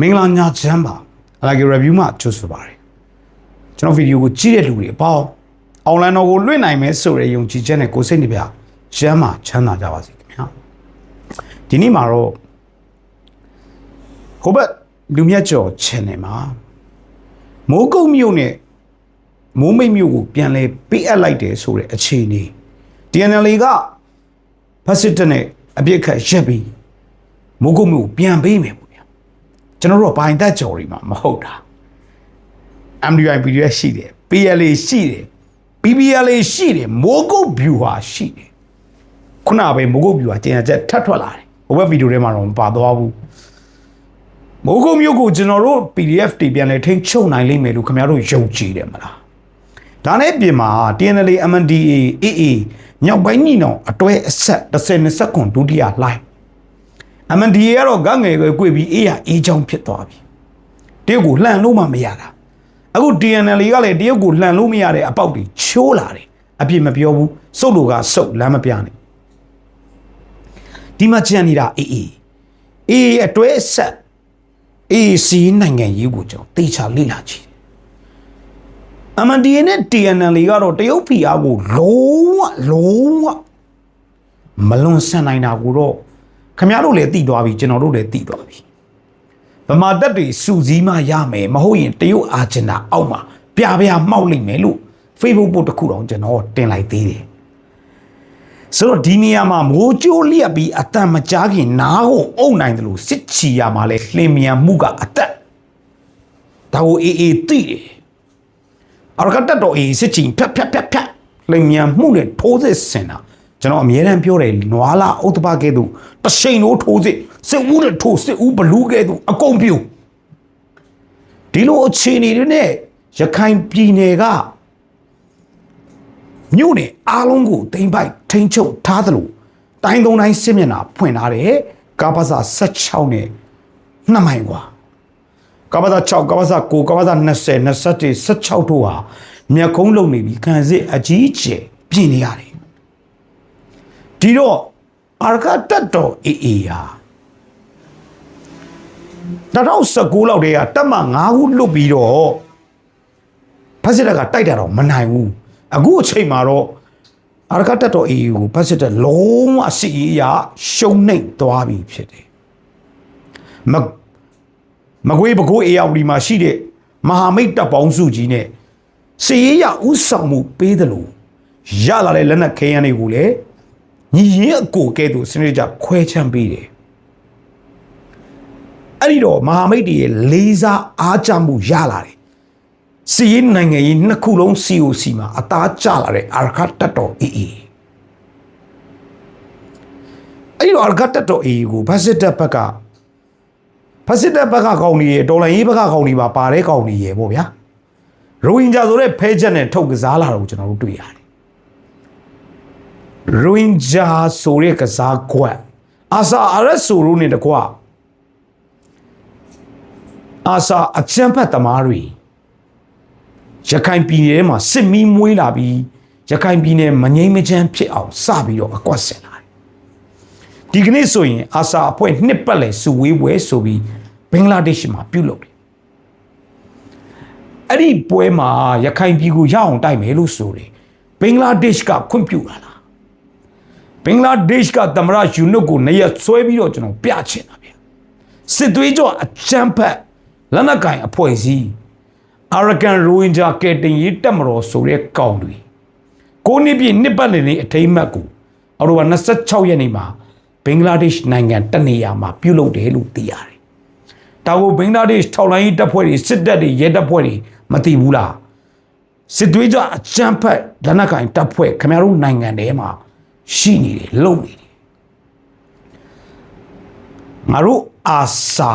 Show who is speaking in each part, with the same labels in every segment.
Speaker 1: မင်္ဂလာညချမ်းပါအလာဂီ review မှာကြိုဆိုပါရစေကျွန်တော်ဗီဒီယိုကိုကြည့်တဲ့လူတွေအပေါင်းအွန်လိုင်းတော်ကိုလွှင့်နိုင်မယ်ဆိုတဲ့ယုံကြည်ချက်နဲ့ကိုယ်စိတ်နှပြချမ်းသာချမ်းသာကြပါစေခင်ဗျာဒီနေ့မှာတော့ဟိုဘက်လူမြတ်ကျော် channel မှာမိုးကုတ်မြို့နဲ့မိုးမိတ်မြို့ကိုပြန်လဲပေးအပ်လိုက်တယ်ဆိုတဲ့အခြေအနေ DNL ကဖက်စစ်တပ်နဲ့အပြစ်ခတ်ရက်ပြီးမိုးကုတ်မြို့ကိုပြန်ပေးမယ်ပေါ့ဗျာ ကျွန်တော်တို့ကဘိုင်တက်ကြော်တွေမှာမဟုတ်တာ MDI PDF ရှိတယ် PLA ရှိတယ် PPLA ရှိတယ်မိုးကုတ် view ဟာရှိတယ်ခုနကပဲမိုးကုတ် view ဟာကျင်ရချက်ထပ်ထွက်လာတယ်ဟိုဘက်ဗီဒီယိုထဲမှာတော့မပါသွားဘူးမိုးကုတ်မြို့ကိုကျွန်တော်တို့ PDF တွေပြန်လဲထိန်းချုပ်နိုင်လိမ့်မယ်လို့ခင်ဗျားတို့ယုံကြည်တယ်မလားဒါနဲ့ပြင်မှာ TNL MNDA AA မြောက်ပိုင်းညီနောင်အတွဲအဆက်30 20ခွန်ဒုတိယလှိုင်း MNDA ကတော့ဂငယ်ကိုကြွေပြီးအေးရအေးချောင်းဖြစ်သွားပြီတရုတ်ကိုလှန်လို့မှမရတာအခု TNL ကလည်းတရုတ်ကိုလှန်လို့မရတဲ့အပေါက်တွေချိုးလာတယ်အပြစ်မပြောဘူးစုပ်လို့ကစုပ်လမ်းမပြနဲ့ဒီမှာကြံနေတာအေးအေးအေးအတွဲဆက်အေးစီနိုင်ငံရေးကိုကျွန်တော်တေချာလေ့လာကြည့်တယ် MNDA နဲ့ TNL ကတော့တရုတ်ဖီအားကိုလုံးဝလုံးဝမလွန်ဆန်နိုင်တာကိုတော့ ခင်ဗျားတို့လည်းသိသွားပြီကျွန်တော်တို့လည်းသိသွားပြီဗမာတက်တွေစူစည်းမှရမယ်မဟုတ်ရင်တရုတ်အာဂျင်နာအောက်မှာပြပြမှောက်လိမ့်မယ်လို့ Facebook ပို့တစ်ခုတော့ကျွန်တော်တင်လိုက်သေးတယ်ဆိုတော့ဒီနေရာမှာမိုးကြိုးလျက်ပြီးအတန်မကြားခင်နားကိုအုပ်နိုင်တယ်လို့စစ်ချီရမှာလဲလှင်မြန်မှုကအတက်ဒါကိုအေးအေးသိတယ်အရကတက်တော့အေးစစ်ချီဖြတ်ဖြတ်ဖြတ်ဖြတ်လှင်မြန်မှုနဲ့ထိုးစစ်ဆင်တာ ကျွန်တော်အမြဲတမ်းပြောတယ်နွားလာဥတ္တပကဲ့သို့တရှိန်တို့ထိုးစစ်စစ်ဦးနဲ့ထိုးစစ်ဦးဘလူးကဲ့သို့အကုန်ပြုတ်ဒီလိုအခြေအနေတွေနဲ့ရခိုင်ပြည်နယ်ကမြို့နယ်အားလုံးကိုတိမ့်ပိုက်ထိန်းချုပ်ထားသလိုတိုင်းသုံးတိုင်းစစ်မျက်နှာဖွင့်ထားတယ်ကာပါစာ16နဲ့နှစ်မိုင်กว่าကာပါစာ6ကာပါစာ9ကာပါစာ20 21 16တို့ဟာမြက်ကုန်းလုံနေပြီခံစစ်အကြီးကျယ်ပြင်နေရတယ် ် ဒီတော့အာရကတက်တော်အေးအေးဟာ2019လောက်တည်းကတက်မ9ခုလွတ်ပြီးတော့ဖက်စစ်တပ်ကတိုက်တာတော့မနိုင်ဘူးအခုအချိန်မှာတော့အာရကတက်တော်အေးအေးကိုဖက်စစ်တပ်လုံးဝစစ်ရေးအရရှုံနှိမ့်သွားပြီဖြစ်တယ်မမကွေးပကိုးအေးအော်ဒီမှာရှိတဲ့မဟာမိတ်တပ်ပေါင်းစုကြီးနဲ့စစ်ရေးရဥဆောင်မှုပေးတယ်လို့ရလာတဲ့လက်နက်ခဲယမ်းတွေကိုလည်း ညီရင်အကိုကဲ့သို့စနစ်ကြခွဲချမ်းပေးတယ်အဲ့ဒီတော့မဟာမိတ်တွေရဲ့လေးစားအားကြမှုရလာတယ်စီးရင်နိုင်ငံရေးနှစ်ခုလုံး COC မှာအသားကျလာတဲ့အာရခတ်တက်တော်အေးအေးအဲ့ဒီတော့အာရခတ်တက်တော်အေးကိုဗတ်စစ်တပ်ဘက်ကဗတ်စစ်တပ်ဘက်ကကောင်းနေရဲ့ဒေါ်လာရေးဘက်ကကောင်းနေပါပါတဲ့ကောင်းနေရဲ့ပေါ့ဗျာရိုဟင်ဂျာဆိုတဲ့ဖဲချက်နဲ့ထုတ်ကစားလာတော့ကျွန်တော်တို့တွေ့ရတယ် ရိုဟင်ဂျာဆိုတဲ့ကစားကွက်အာဆာအရက်ဆိုလို့နေတကွအာဆာအချမ်းဖတ်သမားတွေရခိုင်ပြည်နယ်မှာစစ်မီးမွေးလာပြီးရခိုင်ပြည်နယ်မငြိမ်းမချမ်းဖြစ်အောင်စပြီးတော့အကွက်ဆင်လာတယ်ဒီကနေ့ဆိုရင်အာဆာအဖွဲ့နှစ်ပတ်လည်စုဝေးပွဲဆိုပြီးဘင်္ဂလားဒေ့ရှ်မှာပြုလုပ်တယ်အဲ့ဒီပွဲမှာရခိုင်ပြည်ကိုရအောင်တိုက်မယ်လို့ဆိုတယ်ဘင်္ဂလားဒေ့ရှ်ကခွင့်ပြုလာတာဘ င်္ဂလားဒေ့ရှ်ကသမရယူနုကိုနေရဆွဲပြီးတော့ကျွန်တော်ပြချင်တာဗျစစ်သွေးကြောအချမ်းဖက်လက်နက်ကင်အဖွဲ့အစည်းအာရကန်ရိုဟင်ဂျာကယ်တင်ရေးတက်မတော်ဆိုတဲ့ကောင်တွေကိုနှစ်ပြည့်နှစ်ပတ်လည်နေ့အထိမ်းအမှတ်ကိုအော်တိုဘာ26ရက်နေ့မှာဘင်္ဂလားဒေ့ရှ်နိုင်ငံတနေရာမှာပြုလုပ်တယ်လို့သိရတယ်။ဒါကိုဘင်္ဂလားဒေ့ရှ်ထောက်လိုင်းရေးတပ်ဖွဲ့တွေစစ်တပ်တွေရဲတပ်ဖွဲ့တွေမသိဘူးလား။စစ်သွေးကြအကြမ်းဖက်လက်နက်ကင်တပ်ဖွဲ့ခင်ဗျားတို့နိုင်ငံထဲမှာ ရှိနေတယ်လုံနေတယ်။ငါတို့အာစာ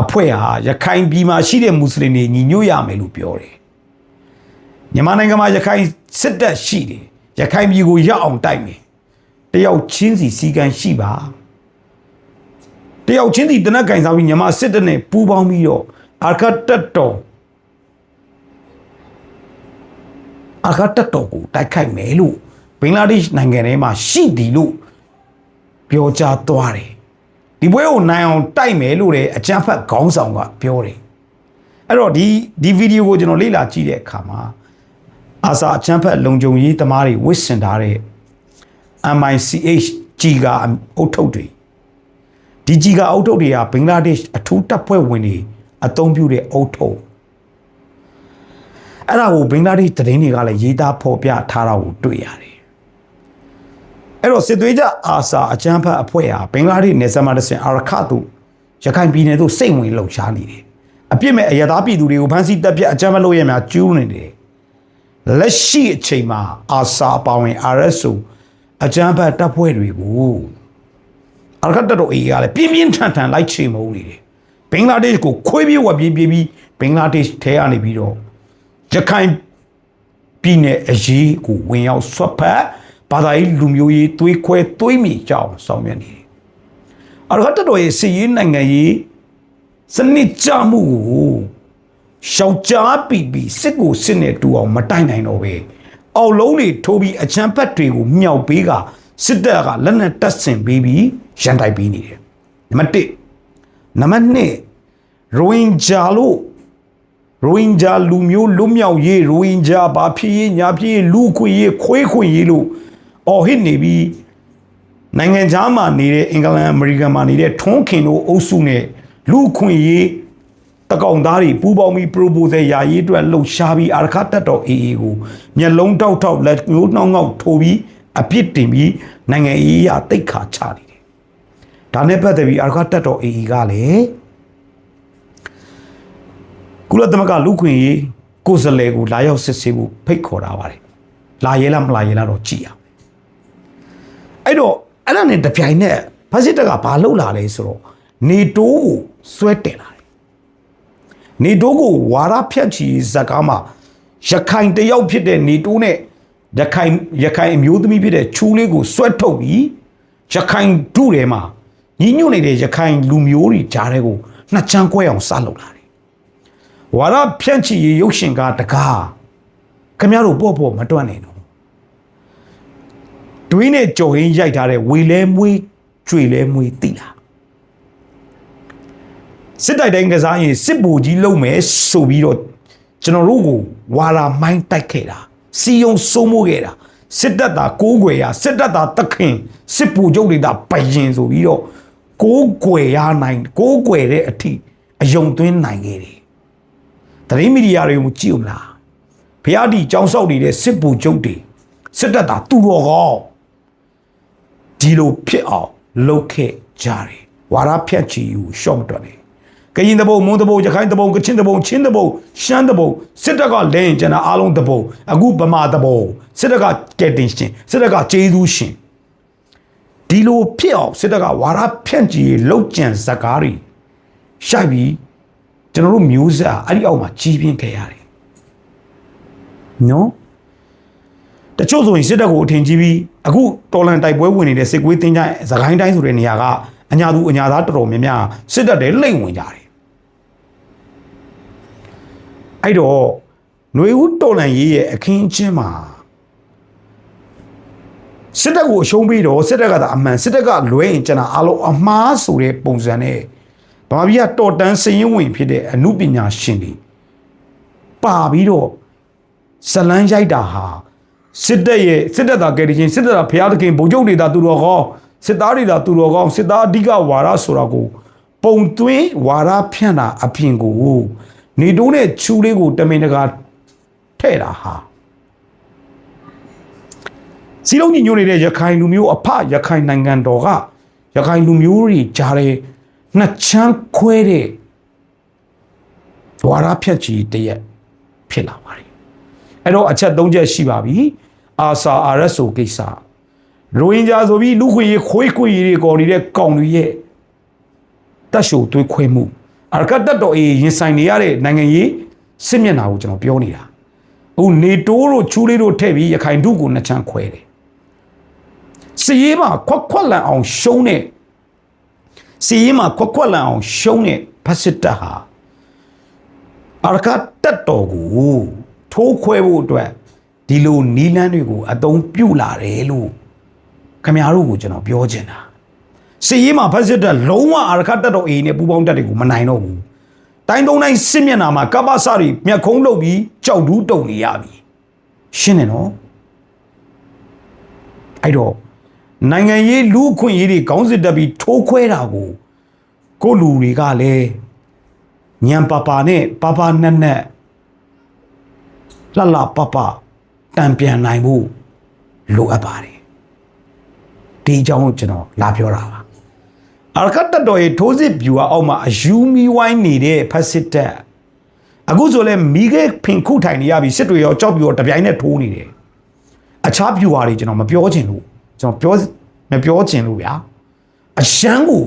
Speaker 1: အဖွဲ့ဟာရခိုင်ပြည်မှာရှိတဲ့မွတ်စလင်တွေညီညွတ်ရမယ်လို့ပြောတယ်။မြန်မာနိုင်ငံမှာရခိုင်စစ်တပ်ရှိတယ်။ရခိုင်ပြည်ကိုရောက်အောင်တိုက်မယ်။တယောက်ချင်းစီစီကံရှိပါ။တယောက်ချင်းစီတနက်ကင်စားပြီးမြန်မာစစ်တပ်နဲ့ပူးပေါင်းပြီးတော့အာခတ်တက်တော်အာခတ်တက်တော်ကိုတိုက်ခိုက်မယ်လို့ ဘင်္ဂလားဒေ့ရှ်နိုင်ငံထဲမှာရှိသည်လို့ပြောကြားသွားတယ်။ဒီပွဲကိုနိုင်အောင်တိုက်မယ်လို့လည်းအကြမ်းဖက်ခေါင်းဆောင်ကပြောတယ်အဲ့တော့ဒီဒီဗီဒီယိုကိုကျွန်တော်လေ့လာကြည့်တဲ့အခါမှာအာစာအချမ်းဖက်လုံခြုံရေးသမားတွေဝစ်စင်ထားတဲ့ MICH ကြီးကအုတ်ထုတ်တွေဒီကြီးကအုတ်ထုတ်တွေကဘင်္ဂလားဒေ့ရှ်အထူးတပ်ဖွဲ့ဝင်တွေအသုံးပြုတဲ့အုတ်ထုတ်အဲ့ဒါကိုဘင်္ဂလားဒေ့ရှ်သတင်းတွေကလည်းရေးသားဖော်ပြထားတာကိုတွေ့ရတယ် အဲ့တော့စစ်သွေးကြအာစာအချမ်းဖက်အဖွဲ့ဟာဘင်္ဂလားဒေ့ရှ်နယ်စပ်မှာတစ်ဆင့်အာရခတ်တို့ရခိုင်ပြည်နယ်တို့စိတ်ဝင်လှုပ်ရှားနေတယ်အပြစ်မဲ့အရသားပြည်သူတွေကိုဖမ်းဆီးတပ်ဖြတ်အကြမ်းမလို့ရများကျူးနေတယ်လက်ရှိအချိန်မှာအာစာအပါဝင် RSO အကြမ်းဖက်တပ်ဖွဲ့တွေကိုအရခတ်တပ်တို့အေးကလည်းပြင်းပြင်းထန်ထန်လိုက်ချေမုန်းနေတယ်ဘင်္ဂလားဒေ့ရှ်ကိုခွေးပြေးဝပြေးပြေးပြီးဘင်္ဂလားဒေ့ရှ်ထဲကနေပြီးတော့ရခိုင်ပြည်နယ်အရေးကိုဝင်ရောက်ဆွတ်ဖက် ဘာသာရေးလူမျိုးရေးသွေးခွဲသွေးမြေကြောင်းဆောင်ရွက်နေတယ်အရခတ်တပ်တို့ရဲ့စီရေးနိုင်ငံရေးစနစ်ကြမှုကိုရှောက်ကြားပီပီစစ်ကိုစစ်နဲ့တူအောင်မတိုင်နိုင်တော့ပဲအောက်လုံးတွေထိုးပြီးအချမ်းဖက်တွေကိုမြောက်ပေးကစစ်တပ်ကလက်နက်တပ်ဆင်ပေးပြီးရန်တိုက်ပေးနေတယ်နံပါတ်1နံပါတ်2ရိုဟင်ဂျာလို့ရိုဟင်ဂျာလူမျိုးလွတ်မြောက်ရေးရိုဟင်ဂျာဘာဖြစ်ရေးညာဖြစ်ရေးလူခွေရေးခွေးခွေရေးလို့ အော်ဟစ်နေပြီးနိုင်ငံခြားမှာနေတဲ့အင်္ဂလန်အမေရိကန်မှာနေတဲ့ထွန်းခင်တို့အုပ်စုနဲ့လူခွင့်ရေးတကောင်သားတွေပူပေါင်းပြီး proposal ယာရေးအတွက်လှုပ်ရှားပြီးအာရခတက်တော် AA ကိုမျက်လုံးတောက်တောက်လက်ငိုးနှောင်းငေါက်ထိုးပြီးအပြစ်တင်ပြီးနိုင်ငံရေးရတိတ်ခါချနေတယ်။ဒါနဲ့ပတ်သက်ပြီးအာရခတက်တော် AA ကလည်းကုလသမဂ္ဂလူခွင့်ရေးကိုယ်စားလှယ်ကိုလာရောက်စစ်ဆေးဖို့ဖိတ်ခေါ်တာပါတယ်။လာရဲလားမလာရဲလားတော့ကြည့်ရမယ်။ အဲ့တော့အဲ့ဒါနဲ့တပြိုင်နက်ဖက်စစ်တပ်ကဘာလုပ်လာလဲဆိုတော့နေတိုးကိုဆွဲတင်လာတယ်နေတိုးကိုဝါရဖြတ်ချီဇက်ကားမှာရခိုင်တယောက်ဖြစ်တဲ့နေတိုးနဲ့ရခိုင်ရခိုင်အမျိုးသမီးဖြစ်တဲ့ချူးလေးကိုဆွဲထုတ်ပြီးရခိုင်ဒုထဲမှာညီညွတ်နေတဲ့ရခိုင်လူမျိုးတွေကြားထဲကိုနှစ်ချမ်းကွဲအောင်စလုပ်လာတယ်ဝါရဖြန့်ချီရေရုပ်ရှင်ကတကားခမရတို့ပေါ့ပေါ့မတွန့်နေတော့ တွင်းနဲ့ကြော်ရင်းရိုက်ထားတဲ့ဝေလဲမွေးကျွေလဲမွေးတိလားစစ်တိုက်တိုင်းကစားရင်စစ်ဘူကြီးလုံမယ်ဆိုပြီးတော့ကျွန်တော်တို့ကိုဝါရာမိုင်းတိုက်ခဲ့တာစီယုံစိုးမိုးခဲ့တာစစ်တပ်သားကိုးကွယ်ရစစ်တပ်သားတခင်စစ်ဘူချုပ်တွေသားပရင်ဆိုပြီးတော့ကိုးကွယ်ရနိုင်ကိုးကွယ်တဲ့အထိအယုံသွင်းနိုင်ခဲ့တယ်သတင်းမီဒီယာတွေကိုကြည့်ဦးမလားဖျားတီចောင်းဆောက်နေတဲ့စစ်ဘူချုပ်တွေစစ်တပ်သားသူတော်ကောင်း ဒီလိုဖြစ်အောင်လုပ်ခဲ့ကြတယ်ဝါရဖြတ်ချီယူရှော့မတော်တယ်ကရင်တဘုံမွန်တဘုံရခိုင်တဘုံကချင်တဘုံချင်းတဘုံရှမ်းတဘုံစစ်တပ်ကလဲရင်ကျန်တာအားလုံးတဘုံအခုဗမာတဘုံစစ်တပ်ကကယ်တင်ရှင်စစ်တပ်ကကျေးဇူးရှင်ဒီလိုဖြစ်အောင်စစ်တပ်ကဝါရဖြန့်ကြည့်လောက်ကျန်ဇကားတွေရှိုက်ပြီးကျွန်တော်တို့မျိုးဆက်အဲ့ဒီအောက်မှာကြီးပြင်းခဲ့ရတယ်နော် တချို့ဆိုရင်စစ်တပ်ကိုအထင်ကြီးပြီးအခုတော်လန်တိုက်ပွဲဝင်နေတဲ့စစ်ကွေးတင်းကြိုင်သခိုင်းတိုင်းဆိုတဲ့နေရာကအညာသူအညာသားတော်တော်များများစစ်တပ်တွေလိမ့်ဝင်ကြတယ်အဲ့တော့ຫນွေဦးတော်လန်ရေးရဲ့အခင်းအကျင်းမှာစစ်တပ်ကိုအရှုံးပြီးတော့စစ်တပ်ကသာအမှန်စစ်တပ်ကလွဲရင်ကျွန်တော်အလုံးအမားဆိုတဲ့ပုံစံနဲ့ဗမာပြည်ကတော်တန်းစရင်ဝင်ဖြစ်တဲ့အမှုပညာရှင်တွေပါပြီးတော့ဇလန်းရိုက်တာဟာ စစ်တပ်ရဲ့စစ်တပ်သားကယ်တင်ချင်းစစ်တပ်သားဖျားသခင်ဗိုလ်ချုပ်တွေသာသူတော်ကောင်းစစ်သားတွေသာသူတော်ကောင်းစစ်သားအဓိကဝါရဆိုတာကိုပုံသွင်းဝါရဖြန့်တာအပြင်ကိုနေတိုးနဲ့ချူလေးကိုတမင်တကာထဲ့တာဟာစီလုံးညီညွတ်နေတဲ့ရခိုင်လူမျိုးအဖရခိုင်နိုင်ငံတော်ကရခိုင်လူမျိုးတွေကြားတဲ့နှစ်ချမ်းခွဲတဲ့ဝါရဖြတ်ကြီးတရက်ဖြစ်လာပါတယ် အဲ့တော့အချက်၃ချက်ရှိပါပြီအာစာ RSO ကိစ္စရိုဟင်ဂျာဆိုပြီးလူခွေရေးခွေးခွေရေးတွေကော်နေတဲ့ကောင်တွေရဲ့တက်ရှိုသွေးခွဲမှုအရကတ်တော်အေးရင်ဆိုင်နေရတဲ့နိုင်ငံရေးစစ်မျက်နှာကိုကျွန်တော်ပြောနေတာအခုနေတိုးတို့ချူးလေးတို့ထည့်ပြီးရခိုင်ဒုကိုနှစ်ချမ်းခွဲတယ်စီရေးမှာခွက်ခွက်လန်အောင်ရှုံးတဲ့စီရေးမှာခွက်ခွက်လန်အောင်ရှုံးတဲ့ဖက်စစ်တပ်ဟာအရကတ်တော်ကို ထိုးခွဲဖို့အတွက်ဒီလိုနီလန်းတွေကိုအသုံးပြုလာတယ်လို့ခမရတို့ကိုကျွန်တော်ပြောချင်တာစစ်ရေးမှာဖက်စစ်တပ်လုံးဝအာရခတ်တပ်တော်အေနဲ့ပူပေါင်းတပ်တွေကိုမနိုင်တော့ဘူးတိုင်းသုံးတိုင်းစစ်မျက်နှာမှာကပ္ပစတွေမြက်ခုံးလုပ်ပြီးကြောက်ဒူးတုံနေရပြီရှင်းတယ်နော်အဲ့တော့နိုင်ငံရေးလူအခွင့်အရေးတွေခေါင်းစစ်တက်ပြီးထိုးခွဲတာကိုကိုလူတွေကလည်းညံပါပါနဲ့ပါပါနက်နက် လှလှပပတံပြန်နိုင်ဖို့လိုအပ်ပါတယ်ဒီအကြောင်းကိုကျွန်တော်လာပြောတာပါအာရကတ်တတော်ရဲ့ထိုးစစ်ဗျူဟာအောက်မှာအယူမီဝိုင်းနေတဲ့ဖက်စစ်တပ်အခုဆိုလဲမိခဲဖင်ခုထိုင်နေရပြီစစ်တွေရောကြောက်ပြီးတော့တပြိုင်နက်ထိုးနေတယ်အခြားဗျူဟာတွေကျွန်တော်မပြောချင်လို့ကျွန်တော်ပြောမပြောချင်လို့ဗျာအရှမ်းကို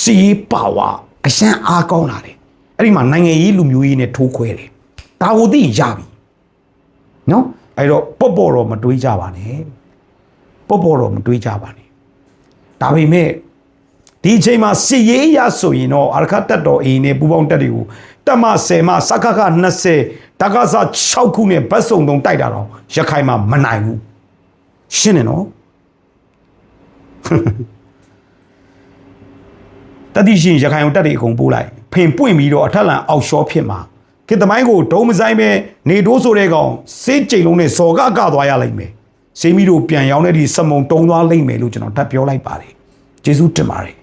Speaker 1: စီးပါဝါအရှမ်းအားကောင်းလာတယ်အဲ့ဒီမှာနိုင်ငံရေးလူမျိုးရေးနဲ့ထိုးခွဲတယ်ဒါကိုသိရင်ရပြီ နော်အဲ့တော့ပေါ့ပေါ့တော့မတွေးကြပါနဲ့ပေါ့ပေါ့တော့မတွေးကြပါနဲ့ဒါပေမဲ့ဒီအချိန်မှာစစ်ရေးရဆိုရင်တော့အာရခတ်တက်တော်အိမ်နဲ့ပူပေါင်းတက်တွေကိုတက်မ10မစကခ20တက္ကသ6ခုနဲ့ဗတ်စုံတုံတိုက်တာတော့ရခိုင်မှာမနိုင်ဘူးရှင်းတယ်နော်တတိရှင်ရခိုင်ကိုတက်တွေအကုန်ပို့လိုက်ဖင်ပွင့်ပြီးတော့အထက်လန်အောက်ရှော့ဖြစ်မှာ ခေတ္တမိုင်းကိုဒုံမဆိုင်ပဲနေတိုးဆိုတဲ့ကောင်စေးကြိမ်လုံးနဲ့စော်ကကသွားရလိမ့်မယ်စေးမီတို့ပြန်ရောင်းတဲ့ဒီစမုံတုံးသွားလိမ့်မယ်လို့ကျွန်တော်ထပ်ပြောလိုက်ပါတယ်ကျေးဇူးတင်ပါတယ်